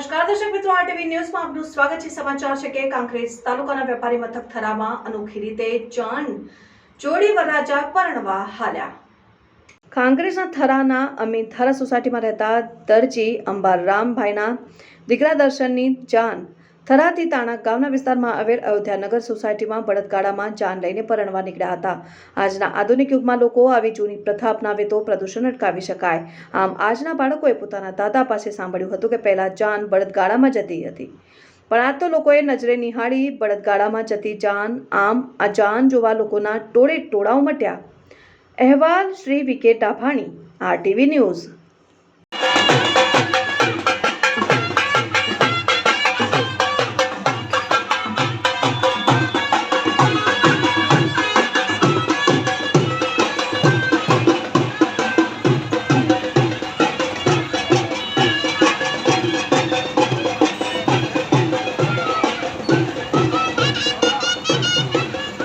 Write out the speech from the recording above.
નમસ્કાર, દર્શક મિત્રો આરટીવી ન્યૂઝમાં આપનું સ્વાગત છે. સમાચાર છે કે કાંકરેજ તાલુકાના વેપારી મથક થરામાં અનોખી રીતે જાન જોડી વરરાજા પરણવા હાલ્યા. કાંગ્રેસના થરાના અમીન થરા સોસાયટીમાં રહેતા દરજી અંબારામભાઈના દીકરા દર્શનની જાન થરાથી તાણા ગામના વિસ્તારમાં આવેલ અયોધ્યાનગર સોસાયટીમાં બળદગાડામાં જાન લઈને પરણવા નીકળ્યા હતા. આજના આધુનિક યુગમાં લોકો આવી જૂની પ્રથા અપનાવે તો પ્રદૂષણ અટકાવી શકાય. આમ આજના બાળકોએ પોતાના દાદા પાસે સાંભળ્યું હતું કે પહેલાં જાન બળદગાડામાં જતી હતી. પણ આજ તો લોકોએ નજરે નિહાળી બળદગાડામાં જતી જાન, આમ આ જાન જોવા લોકોના ટોળે ટોળા ઉમટ્યા અહેવાલ Shri V K Dabhani, RTV news.